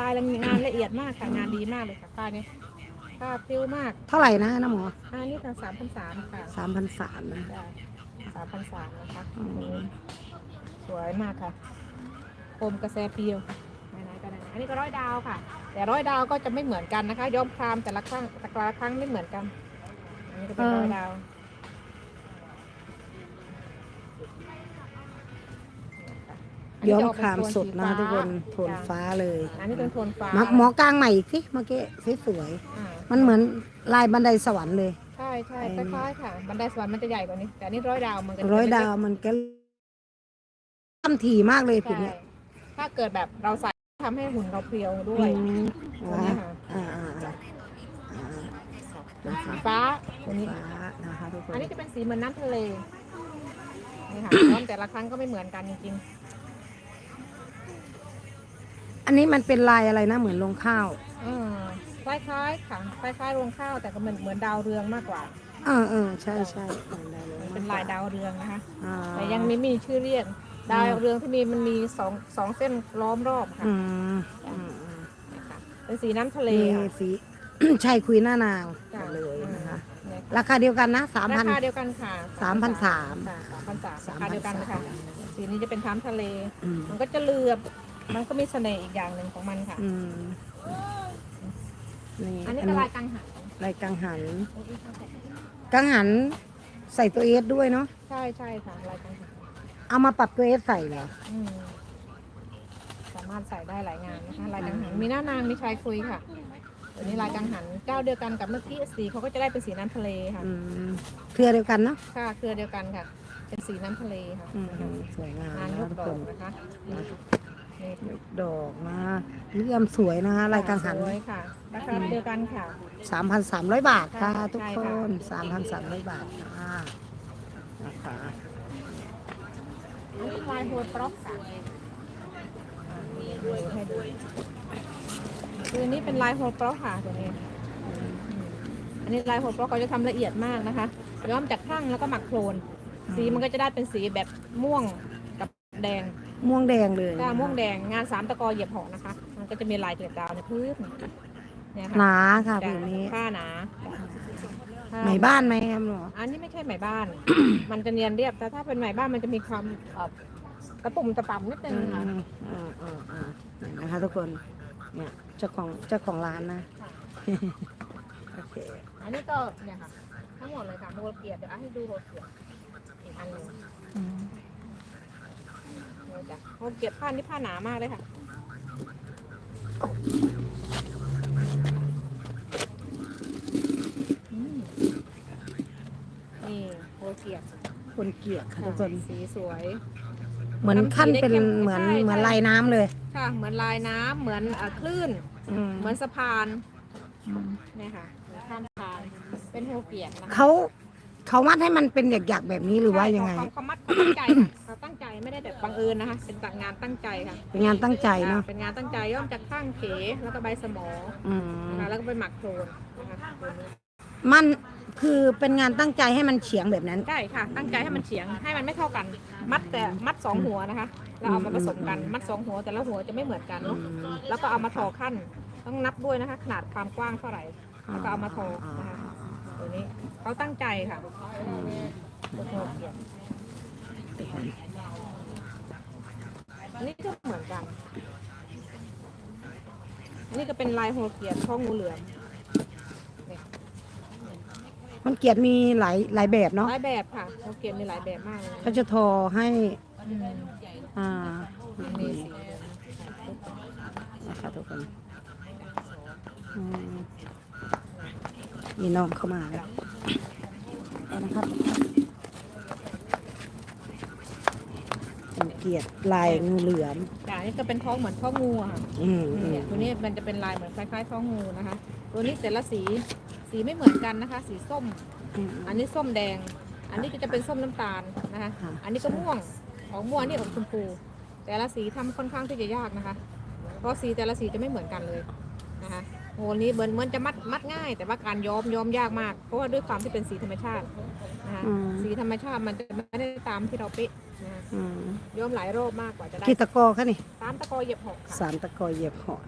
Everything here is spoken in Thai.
ลายละงานละเอียดมากค่ะงานดีมากเลยค่ะผ้านี้ผ้าพริ้วมากเท่าไหร่นะน้าหมอผ้านี่ค่ะสามพันสามค่ะสามพันสามนะสามพันสามนะคะอืมสวยมากค่ะโคมกระแสเปรียวไหนๆก็ได้อันนี้ก็ร้อยดาวค่ะ แต่ร้อยดาวก็จะไม่เหมือนกันนะคะย้อมครามแต่ละครั้งแต่ละครั้งไม่เหมือนกันอันนี้ก็เป็นร้อยดาว ย้อมครามสดนะทุกคนโทนฟ้าเลยอันนี้เป็นโทนฟ้ามาหมอกลางใหม่อีกสิเมื่อกี้สวยอ่าๆมันเหมือนลายบันไดสวรรค์เลย ใช่ใช่คล้ายๆค่ะ บันไดสวรรค์มันจะใหญ่กว่านี้ แต่อันนี้ร้อยดาวมันก็จะร้อยเล็กๆดาวมันก็ทำถี่มากเลยผิดใช่เนี่ยถ้าเกิดแบบเราใส่ทำให้หุ่นเราเพรียวด้วยอืมตัวนี้ค่ะอ่าอ่าอ่าอ่านะคะฟ้าตัวนี้ฟ้านะคะทุกคอันนนี้จะเป็นสีเหมือนน้ำทะเลนี่ค่ะย้อมแต่ละครั้งก็ไม่เหมือนกันจริง อันนี้มันเป็นลายอะไรนะเหมือนลงข้าวๆอืมคล้ายๆค่ะคล้ายๆรวงข้าวแต่ก็เหมือนเหมือนดาวเรืองมากกว่า เออเออใช่ใช่เหมือนได้เลยเป็นลายดาวเรืองนะคะ อ่า แต่ยังไม่มีชื่อเรียก ดาวเรืองที่มีมันมีสองสองเส้นล้อมรอบค่ะอืมอืมอืมนะคะเป็นสีน้ำทะเลนี่ค่ะ สี ใช่คุยหน้านางจ้ะ เลยนะคะเนี่ยค่ะราคาเดียวกันนะสามพัรานคาเดียวกันค่ะสามพันสามค่ะสามพันสามสามราพันคาเดียวกันนะคะสามสีนี้จะเป็นท้ำทะเล อืมมันก็จะเลือบ มันก็มีเสน่ห์อีกอย่างหนึ่งของมันค่ะ อืมนี่อันนี้อันก็นี้ลายกังหันลายกังหัน กังหันใส่ตัวเอสด้วยเนาะ ใช่ใช่ค่ะลายกังหันเอามาปรับตัวเอสใส่เหรอ อืมสามารถใส่ได้หลายงานนะคะลายกังหันมีหน้านางมีชายคุยค่ะตัวนี้ลายกังหันเจ้าเดียวกันกับเมื่อกี้สีเขาก็จะได้เป็นสีน้ำทะเลค่ะอืมเครือเดียวกันเนาะค่ะเครือเดียวกันค่ะ เป็นสีน้ำทะเลค่ะ อืมสวยงามงานนะยกทุกดคอกน นะคะนี่ นี่ดอกนะเลื่อมสวยนะคะลายกังหันสวยค่ะราคาเดียวกันค่ะสามพันสามร้อยบาทค่ะใช่ทุกใช่คค่ะนสามพันสามร้อยบาทค่ะนะคะอันนี้ลายโฮลปล็อกค่ะอ่าดูให้ดูคืออันนี้เป็นลายโฮลปล็อกค่ะตัวนี้อืมอันนี้ลายโฮลปล็อกเขาจะทำละเอียดมากนะคะย้อมจากข้างแล้วก็หมักโคลนสีมันก็จะได้เป็นสีแบบม่วงกับ แดงม่วงแดงเลยถ้านะคะม่วงแดงงานสามตะกอเหยียบหอกนะคะ มันก็จะมีลายเกล็ดดาวในพื้นเนี่ยหค่ะนาค่ะจ้ะผืนนี้ผ้าหนาผ้ไหมบ้านไหมแอมหรออันนี้ไม่ใช่ไหมบ้าน มันจะเนียนเรียบแต่ถ้าเป็นไหมบ้านมันจะมีความเอ่อกระตุ่มตะป่ำนิดนึอืงมค่ะอืมอืมอืมนี่นะคะทุกคนเนี่ยเจ้าของเจ้าของร้านนะ โอเคอันนี้ก็เนี่ยค่ะทั้งหมดเลยค่ะโฮลเกียร์เดี๋ยวเอาให้ดูโฮลเกียร์อีกอันหนึงเนี่ย จ้ะโฮลเกียร์ผ้านี่ผ้าหนามากเลยค่ะอืมนี่โฮลเกียร์คนเกลียดค่ะทุกคน สีสวย เหมือนขั้นเป็นเหมือนเหมือนลายน้ำเลย ค่ะ เหมือนลายน้ำเหมือนเอ่อคลื่น อืมเหมือนสะพานเนี่ยค่ะเหมือนข้ามสะพานเป็นโฮลเกียร์นะคะ เขา เขาวัดให้มันเป็นหยักๆแบบนี้หรือว่ายังไงใช่เขาเขามัดเขาตั้งใจค่ะเขาตั้งใจไม่ได้แบบบังเอิญนะคะ เป็นจากงานตั้งใจค่ะเป็นงานตั้งใจเนาะเป็นงานตั้งใจย่อมจากข้างเขแล้วก็ใบสมออืมนะคะแล้วก็ไปหมักโคลนนะคะตัวนี้มันคือเป็นงานตั้งใจให้มันเฉียงแบบนั้น ใช่ค่ะ ตั้งใจให้มันเฉียงให้มันไม่เท่ากัน มัดแต่มัดสองหัวนะคะแล้วเอามาผสมกันมัดสองหัวแต่ละหัวจะไม่เหมือนกันเนาะแล้วก็เอามาทอขั้น ต้องนับด้วยนะคะ ขนาดความกว้างเท่าไหร่แล้วก็เอามาทอนะคะ ตัวนี้เขาตั้งใจค่ะตัวโฮลเกียร์อันนี้ก็เหมือนกันอันนี้ก็เป็นลายโฮลเกียร์ช่องงูเหลือมมันเกียรติมีหลายหลายแบบเนาะหลายแบบค่ะโฮลเกียร์มีหลายแบบมากเลยเขาจะทอให้อืมอ่ามีสีเหลืองนะคะทุกคนอืม มีน้องเข้ามาแล้วเอานะครับเป็นเกียรติลายงูเหลือมจ้ะนี่ก็เป็นท้องเหมือนท้องงูอะค่ะอืมอืมเนี่ยตัวนี้มันจะเป็นลายเหมือนคล้ายๆท้องงูนะคะ ตัวนี้แต่ละสีสีไม่เหมือนกันนะคะ สีส้ม อืม อันนี้ส้มแดง อันนี้ก็จะเป็นส้มน้ำตาลนะคะ ค่ะ อันนี้ก็ม่วง ของม่วงอันนี่อมชมพู แต่ละสีทำค่อนข้างที่จะยากนะคะ เพราะสีแต่ละสีจะไม่เหมือนกันเลยนะคะ โอ้นี้เหมือนเหมือนจะมัดมัดง่าย แต่ว่าการย้อมย้อมยากมาก เพราะว่าด้วยความที่เป็นสีธรรมชาตินะคะอืม สีธรรมชาติมันจะไม่ได้ตามที่เราเป๊ะนะคะอืมย้อมหลายรอบมากกว่าจะได้กี่ตะกอคะนี่ตามตะกอเหยียบหอกค่ะ สามตะกอเหยียบเหาะ